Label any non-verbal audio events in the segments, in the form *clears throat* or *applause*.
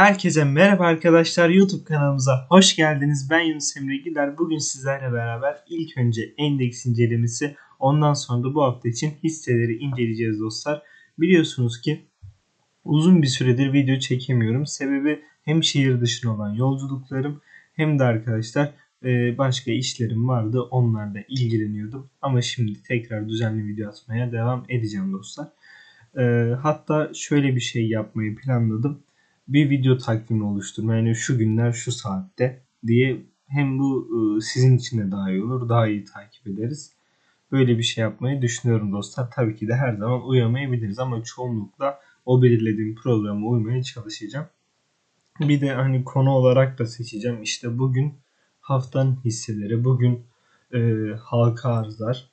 Herkese merhaba arkadaşlar YouTube kanalımıza hoş geldiniz. Ben Yunus Emre Gider. Bugün sizlerle beraber ilk önce endeks incelemesi ondan sonra da bu hafta için hisseleri inceleyeceğiz dostlar. Biliyorsunuz ki uzun bir süredir video çekemiyorum. Sebebi hem şehir dışına olan yolculuklarım hem de arkadaşlar e, başka işlerim vardı. Onlarla ilgileniyordum. Ama şimdi tekrar düzenli video atmaya devam edeceğim dostlar. E, hatta şöyle bir şey yapmayı planladım bir video takvimi oluşturma. Yani şu günler şu saatte diye hem bu e, sizin için de daha iyi olur. Daha iyi takip ederiz. Böyle bir şey yapmayı düşünüyorum dostlar. Tabii ki de her zaman uyamayabiliriz ama çoğunlukla o belirlediğim programa uymaya çalışacağım. Bir de hani konu olarak da seçeceğim. İşte bugün haftanın hisseleri, bugün e, halka arzlar,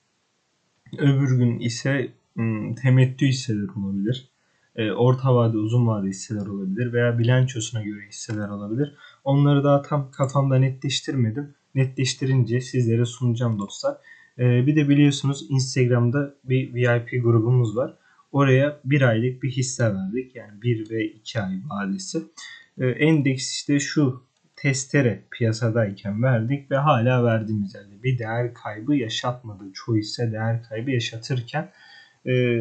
öbür gün ise m, temettü hisseler olabilir e, orta vade uzun vade hisseler olabilir veya bilançosuna göre hisseler olabilir. Onları daha tam kafamda netleştirmedim. Netleştirince sizlere sunacağım dostlar. E, bir de biliyorsunuz Instagram'da bir VIP grubumuz var. Oraya bir aylık bir hisse verdik. Yani bir ve iki ay vadesi. E, endeks işte şu testere piyasadayken verdik ve hala verdiğimiz yerde bir değer kaybı yaşatmadı. Çoğu hisse değer kaybı yaşatırken ee,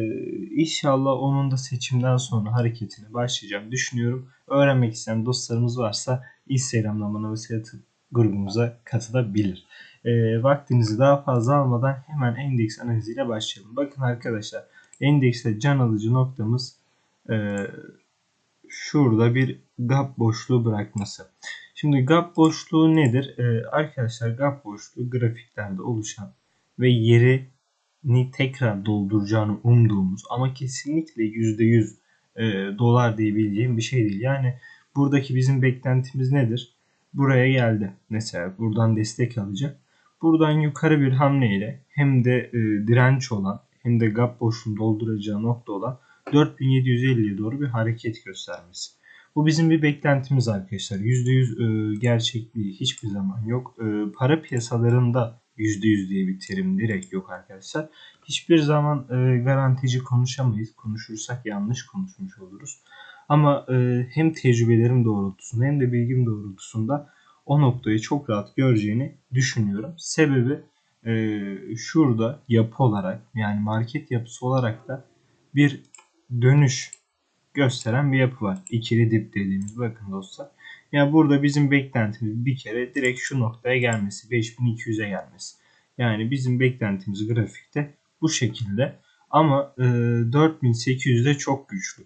inşallah onun da seçimden sonra hareketine başlayacağım düşünüyorum. Öğrenmek isteyen dostlarımız varsa Instagram'dan bana vesile grubumuza katılabilir. E, vaktinizi daha fazla almadan hemen endeks analiziyle başlayalım. Bakın arkadaşlar endekste can alıcı noktamız e, şurada bir gap boşluğu bırakması. Şimdi gap boşluğu nedir? E, arkadaşlar gap boşluğu grafiklerde oluşan ve yeri ni tekrar dolduracağını umduğumuz ama kesinlikle %100 e, dolar diyebileceğim bir şey değil. Yani buradaki bizim beklentimiz nedir? Buraya geldi. Mesela buradan destek alacak. Buradan yukarı bir hamleyle hem de e, direnç olan hem de gap boşluğunu dolduracağı nokta olan 4750'ye doğru bir hareket göstermesi. Bu bizim bir beklentimiz arkadaşlar. %100 e, gerçekliği hiçbir zaman yok. E, para piyasalarında %100 diye bir terim direkt yok arkadaşlar. Hiçbir zaman e, garantici konuşamayız. Konuşursak yanlış konuşmuş oluruz. Ama e, hem tecrübelerim doğrultusunda hem de bilgim doğrultusunda o noktayı çok rahat göreceğini düşünüyorum. Sebebi e, şurada yapı olarak yani market yapısı olarak da bir dönüş gösteren bir yapı var. İkili dip dediğimiz bakın dostlar. Yani burada bizim beklentimiz bir kere direkt şu noktaya gelmesi. 5200'e gelmesi. Yani bizim beklentimiz grafikte bu şekilde. Ama e, 4800 de çok güçlü.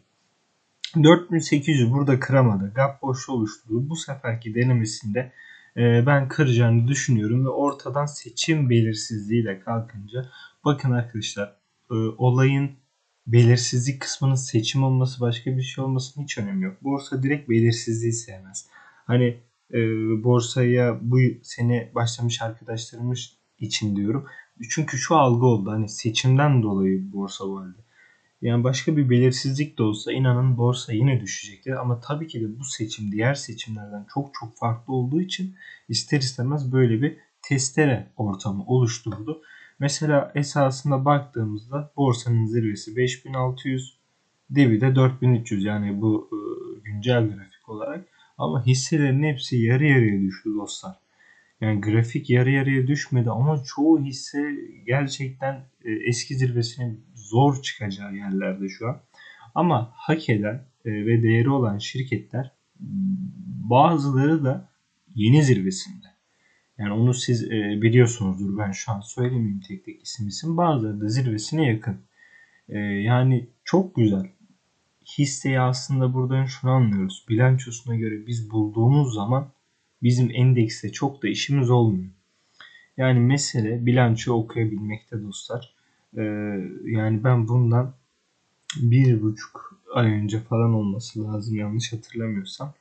4800 burada kıramadı. Gap boşluğu oluşturdu. Bu seferki denemesinde e, ben kıracağını düşünüyorum ve ortadan seçim belirsizliğiyle kalkınca bakın arkadaşlar e, olayın belirsizlik kısmının seçim olması başka bir şey olmasının hiç önemi yok. Borsa direkt belirsizliği sevmez. Hani e, borsaya bu sene başlamış arkadaşlarımız için diyorum. Çünkü şu algı oldu hani seçimden dolayı borsa halde. Yani başka bir belirsizlik de olsa inanın borsa yine düşecektir. Ama tabii ki de bu seçim diğer seçimlerden çok çok farklı olduğu için ister istemez böyle bir testere ortamı oluşturdu. Mesela esasında baktığımızda borsanın zirvesi 5600, dibi de 4300 yani bu e, güncel grafik olarak. Ama hisselerin hepsi yarı yarıya düştü dostlar. Yani grafik yarı yarıya düşmedi ama çoğu hisse gerçekten e, eski zirvesine zor çıkacağı yerlerde şu an. Ama hak eden e, ve değeri olan şirketler bazıları da yeni zirvesinde. Yani onu siz e, biliyorsunuzdur. Ben şu an söylemeyeyim tek tek isim isim. Bazıları da zirvesine yakın. E, yani çok güzel. Hisseyi aslında buradan şunu anlıyoruz. Bilançosuna göre biz bulduğumuz zaman bizim endekste çok da işimiz olmuyor. Yani mesele bilanço okuyabilmekte dostlar. E, yani ben bundan bir buçuk ay önce falan olması lazım yanlış hatırlamıyorsam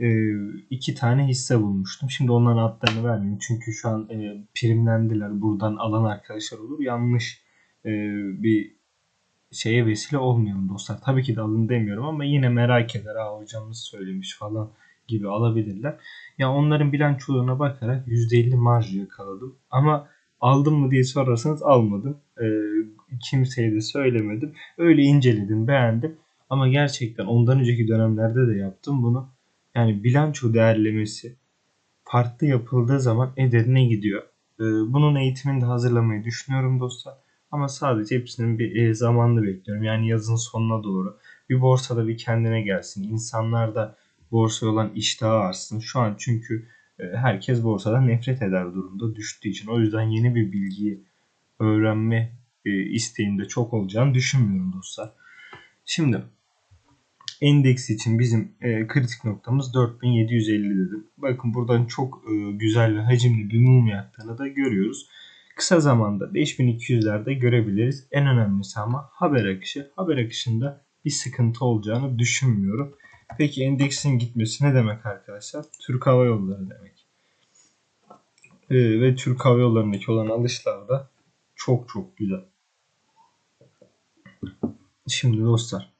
e, iki tane hisse bulmuştum. Şimdi onların adlarını vermeyeyim. Çünkü şu an e, primlendiler. Buradan alan arkadaşlar olur. Yanlış e, bir şeye vesile olmayalım dostlar. Tabii ki de alın demiyorum ama yine merak eder. Aa hocamız söylemiş falan gibi alabilirler. Ya yani onların bilançolarına bakarak %50 marj yakaladım. Ama aldım mı diye sorarsanız almadım. E, kimseye de söylemedim. Öyle inceledim, beğendim. Ama gerçekten ondan önceki dönemlerde de yaptım bunu Yani bilanço değerlemesi farklı yapıldığı zaman ederine gidiyor. Ee, bunun eğitimini de hazırlamayı düşünüyorum dostlar. Ama sadece hepsinin bir e, zamanını bekliyorum. Yani yazın sonuna doğru. Bir borsada bir kendine gelsin. İnsanlar da borsaya olan iştahı artsın. Şu an çünkü e, herkes borsadan nefret eder durumda düştüğü için. O yüzden yeni bir bilgiyi öğrenme e, isteğinde çok olacağını düşünmüyorum dostlar. Şimdi endeks için bizim e, kritik noktamız 4750 dedim. Bakın buradan çok e, güzel ve hacimli bir mum yaktığını da görüyoruz. Kısa zamanda 5200'lerde görebiliriz. En önemlisi ama haber akışı. Haber akışında bir sıkıntı olacağını düşünmüyorum. Peki endeksin gitmesi ne demek arkadaşlar? Türk Hava Yolları demek. E, ve Türk Hava Yolları'ndaki olan alışlar da çok çok güzel. Şimdi dostlar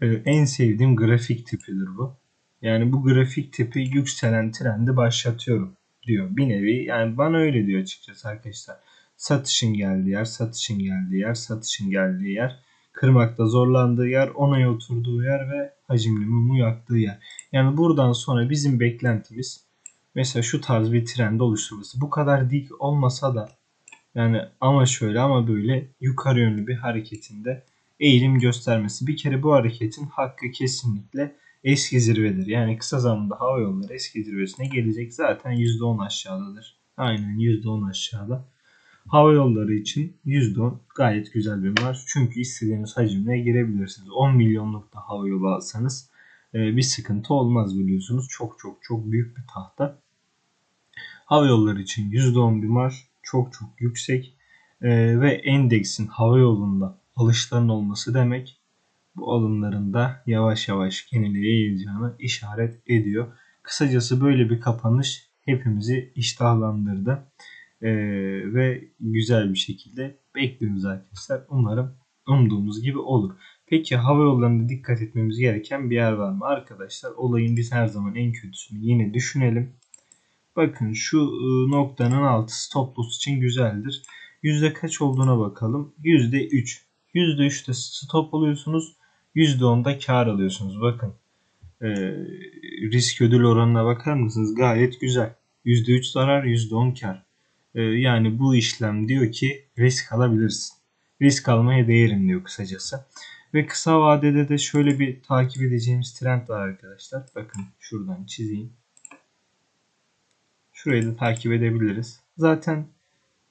en sevdiğim grafik tipidir bu. Yani bu grafik tipi yükselen trendi başlatıyorum diyor. Bir nevi yani bana öyle diyor açıkçası arkadaşlar. Satışın geldiği yer, satışın geldiği yer, satışın geldiği yer. Kırmakta zorlandığı yer, onaya oturduğu yer ve hacimli mumu yaktığı yer. Yani buradan sonra bizim beklentimiz mesela şu tarz bir trend oluşturması. Bu kadar dik olmasa da yani ama şöyle ama böyle yukarı yönlü bir hareketinde eğilim göstermesi. Bir kere bu hareketin hakkı kesinlikle eski zirvedir. Yani kısa zamanda hava yolları eski zirvesine gelecek. Zaten %10 aşağıdadır. Aynen %10 aşağıda. Hava yolları için %10 gayet güzel bir marş. Çünkü istediğiniz hacimle girebilirsiniz. 10 milyonluk da hava yolu alsanız e, bir sıkıntı olmaz biliyorsunuz. Çok çok çok büyük bir tahta. Hava yolları için %10 bir marş çok çok yüksek. E, ve endeksin hava yolunda alışların olması demek bu alımların da yavaş yavaş genele yayılacağını işaret ediyor. Kısacası böyle bir kapanış hepimizi iştahlandırdı. Ee, ve güzel bir şekilde bekliyoruz arkadaşlar. Umarım umduğumuz gibi olur. Peki hava yollarında dikkat etmemiz gereken bir yer var mı? Arkadaşlar olayın biz her zaman en kötüsünü yine düşünelim. Bakın şu ıı, noktanın altı stop loss için güzeldir. Yüzde kaç olduğuna bakalım. Yüzde 3. %3'te stop oluyorsunuz. %10'da kar alıyorsunuz. Bakın e, risk ödül oranına bakar mısınız? Gayet güzel. %3 zarar %10 kar. E, yani bu işlem diyor ki risk alabilirsin. Risk almaya değerim diyor kısacası. Ve kısa vadede de şöyle bir takip edeceğimiz trend var arkadaşlar. Bakın şuradan çizeyim. Şurayı da takip edebiliriz. Zaten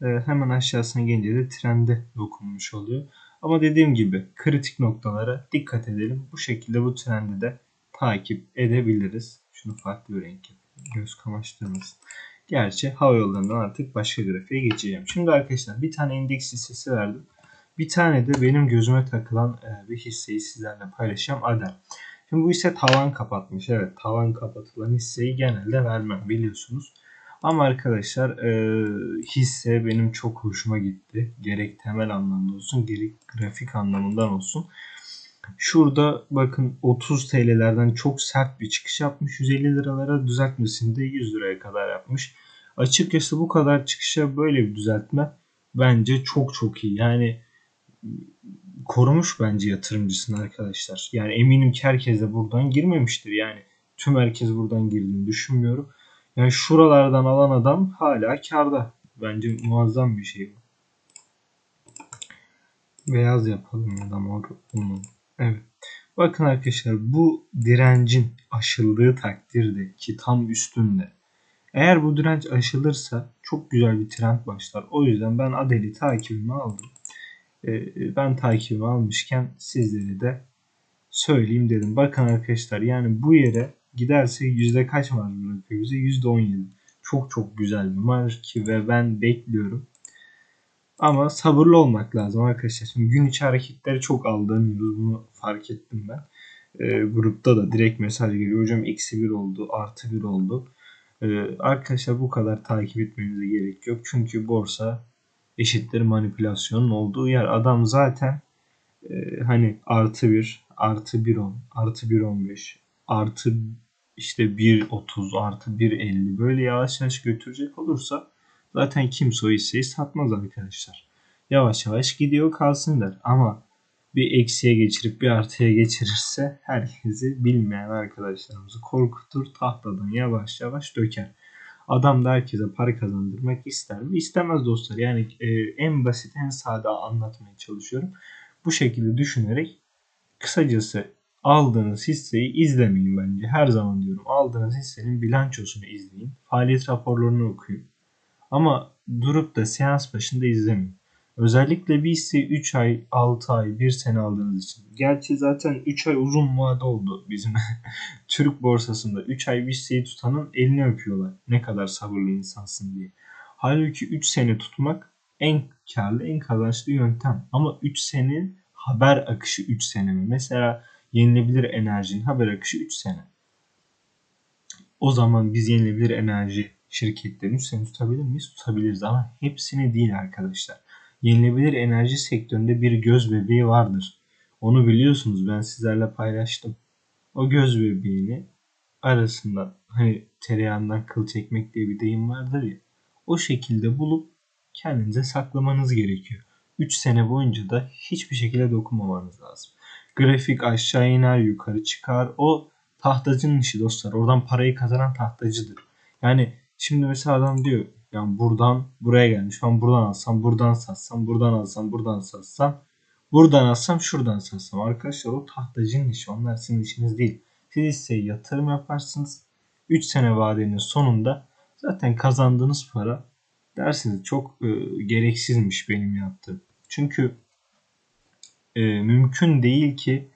e, hemen aşağısına gelince de trende dokunmuş oluyor. Ama dediğim gibi kritik noktalara dikkat edelim. Bu şekilde bu trendi de takip edebiliriz. Şunu farklı bir renk. Göz kamaştırmasın. Gerçi hava yollarından artık başka grafiğe geçeceğim. Şimdi arkadaşlar bir tane endeks hissesi verdim. Bir tane de benim gözüme takılan e, bir hisseyi sizlerle paylaşacağım. Adem. Şimdi bu hisse tavan kapatmış. Evet tavan kapatılan hisseyi genelde vermem biliyorsunuz. Ama arkadaşlar e, hisse benim çok hoşuma gitti. Gerek temel anlamda olsun gerek grafik anlamından olsun. Şurada bakın 30 TL'lerden çok sert bir çıkış yapmış. 150 liralara düzeltmesini de 100 liraya kadar yapmış. Açıkçası bu kadar çıkışa böyle bir düzeltme bence çok çok iyi. Yani korumuş bence yatırımcısını arkadaşlar. Yani eminim ki herkes de buradan girmemiştir. Yani tüm herkes buradan girdiğini düşünmüyorum. Yani şuralardan alan adam hala karda. Bence muazzam bir şey bu. Beyaz yapalım ya da mor. Evet. Bakın arkadaşlar bu direncin aşıldığı takdirde ki tam üstünde. Eğer bu direnç aşılırsa çok güzel bir trend başlar. O yüzden ben Adeli takibimi aldım. Ee, ben takibimi almışken sizlere de söyleyeyim dedim. Bakın arkadaşlar yani bu yere giderse yüzde kaç marj bırakıyor? Yüzde on yedi. Çok çok güzel bir marj ki ve ben bekliyorum. Ama sabırlı olmak lazım arkadaşlar. Şimdi gün içi hareketleri çok aldanıyoruz. Bunu fark ettim ben. E, grupta da direkt mesaj geliyor. Hocam eksi bir oldu, artı bir oldu. E, arkadaşlar bu kadar takip etmemize gerek yok. Çünkü borsa eşittir manipülasyonun olduğu yer. Adam zaten e, hani artı bir, artı bir on, artı bir on beş, artı işte 1.30 artı 1.50 böyle yavaş yavaş götürecek olursa zaten kimse o hisseyi satmaz arkadaşlar. Yavaş yavaş gidiyor kalsın der. Ama bir eksiye geçirip bir artıya geçirirse herkesi bilmeyen arkadaşlarımızı korkutur tahtadan yavaş yavaş döker. Adam da herkese para kazandırmak ister mi? İstemez dostlar. Yani e, en basit en sade anlatmaya çalışıyorum. Bu şekilde düşünerek kısacası aldığınız hisseyi izlemeyin bence. Her zaman diyorum aldığınız hissenin bilançosunu izleyin. Faaliyet raporlarını okuyun. Ama durup da seans başında izlemeyin. Özellikle bir hisseyi 3 ay, 6 ay, 1 sene aldığınız için. Gerçi zaten 3 ay uzun vade oldu bizim *laughs* Türk borsasında. 3 ay bir hisseyi tutanın elini öpüyorlar. Ne kadar sabırlı insansın diye. Halbuki 3 sene tutmak en karlı, en kazançlı yöntem. Ama 3 senenin haber akışı 3 sene mi? Mesela yenilebilir enerjinin haber akışı 3 sene. O zaman biz yenilebilir enerji şirketlerini 3 sene tutabilir miyiz? Tutabiliriz ama hepsini değil arkadaşlar. Yenilebilir enerji sektöründe bir göz bebeği vardır. Onu biliyorsunuz ben sizlerle paylaştım. O göz bebeğini arasında hani tereyağından kıl çekmek diye bir deyim vardır ya. O şekilde bulup kendinize saklamanız gerekiyor. 3 sene boyunca da hiçbir şekilde dokunmamanız lazım. Grafik aşağı iner yukarı çıkar. O tahtacının işi dostlar. Oradan parayı kazanan tahtacıdır. Yani şimdi mesela adam diyor yani buradan buraya gelmiş. Ben buradan alsam, buradan satsam, buradan alsam, buradan satsam, buradan alsam, şuradan satsam. Arkadaşlar o tahtacının işi. Onlar sizin işiniz değil. Siz hisseyi yatırım yaparsınız. 3 sene vadenin sonunda zaten kazandığınız para dersiniz çok e, gereksizmiş benim yaptığım. Çünkü e, mümkün değil ki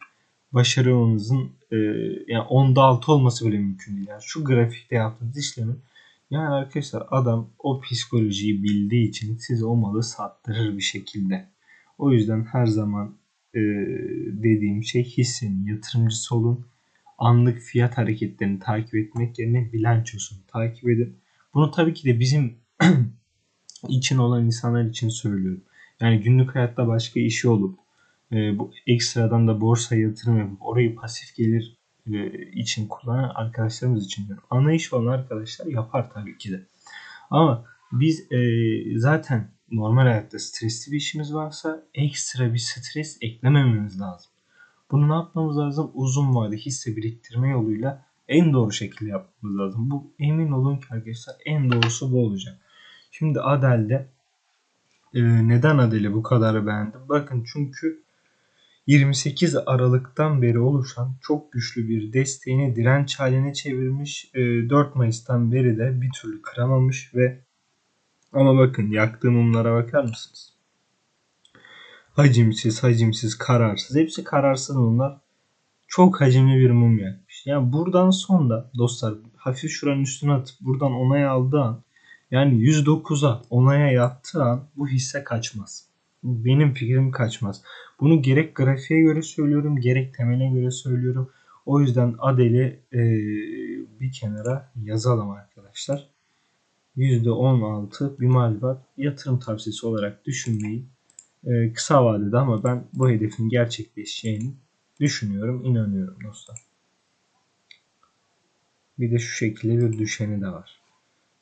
başarınızın e, yani onda altı olması bile mümkün değil. Yani şu grafikte yaptığınız işlemin yani arkadaşlar adam o psikolojiyi bildiği için size o malı sattırır bir şekilde. O yüzden her zaman e, dediğim şey hissenin yatırımcısı olun. Anlık fiyat hareketlerini takip etmek yerine bilançosunu takip edin. Bunu tabii ki de bizim *clears throat* için olan insanlar için söylüyorum. Yani günlük hayatta başka işi olup e, bu ekstradan da borsa yatırım yapıp orayı pasif gelir e, için kullanan arkadaşlarımız için diyorum. Ana iş olan arkadaşlar yapar tabii ki de. Ama biz e, zaten normal hayatta stresli bir işimiz varsa ekstra bir stres eklemememiz lazım. Bunu ne yapmamız lazım? Uzun vade hisse biriktirme yoluyla en doğru şekilde yapmamız lazım. Bu emin olun ki arkadaşlar en doğrusu bu olacak. Şimdi Adel'de e, neden Adel'i bu kadar beğendim? Bakın çünkü 28 Aralık'tan beri oluşan çok güçlü bir desteğini direnç haline çevirmiş. 4 e, Mayıs'tan beri de bir türlü kıramamış ve ama bakın yaktığım mumlara bakar mısınız? Hacimsiz, hacimsiz, kararsız. Hepsi kararsız mumlar. Çok hacimli bir mum yakmış. Yani buradan sonra dostlar hafif şuranın üstüne atıp buradan onay aldığı an yani 109'a onaya yattığı an bu hisse kaçmaz. Benim fikrim kaçmaz. Bunu gerek grafiğe göre söylüyorum gerek temele göre söylüyorum. O yüzden Adel'i e, bir kenara yazalım arkadaşlar. %16 bir mal var. Yatırım tavsiyesi olarak düşünmeyin. E, kısa vadede ama ben bu hedefin gerçekleşeceğini düşünüyorum, inanıyorum dostlar. Bir de şu şekilde bir düşeni de var.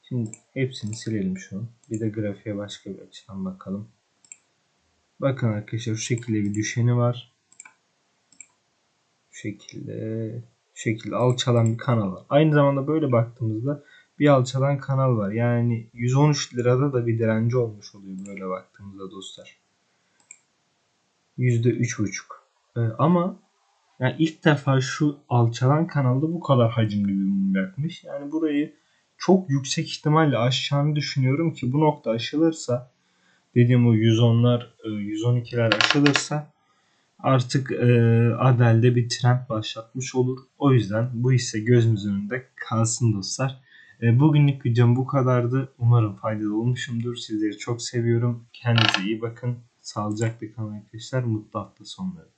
Şimdi hepsini silelim şu an. Bir de grafiğe başka bir açıdan bakalım. Bakın arkadaşlar şu şekilde bir düşeni var. Şu şekilde şu şekilde alçalan bir kanal var. Aynı zamanda böyle baktığımızda bir alçalan kanal var. Yani 113 lirada da bir direnci olmuş oluyor böyle baktığımızda dostlar. %3,5. Ee, ama yani ilk defa şu alçalan kanalda bu kadar hacimli bir mum yakmış. Yani burayı çok yüksek ihtimalle aşacağını düşünüyorum ki bu nokta aşılırsa dediğim o 110'lar 112'ler e, aşılırsa artık e, Adel'de bir trend başlatmış olur. O yüzden bu hisse gözümüzün önünde kalsın dostlar. E, bugünlük videom bu kadardı. Umarım faydalı olmuşumdur. Sizleri çok seviyorum. Kendinize iyi bakın. Sağlıcakla kalın arkadaşlar. Mutlu hafta sonları.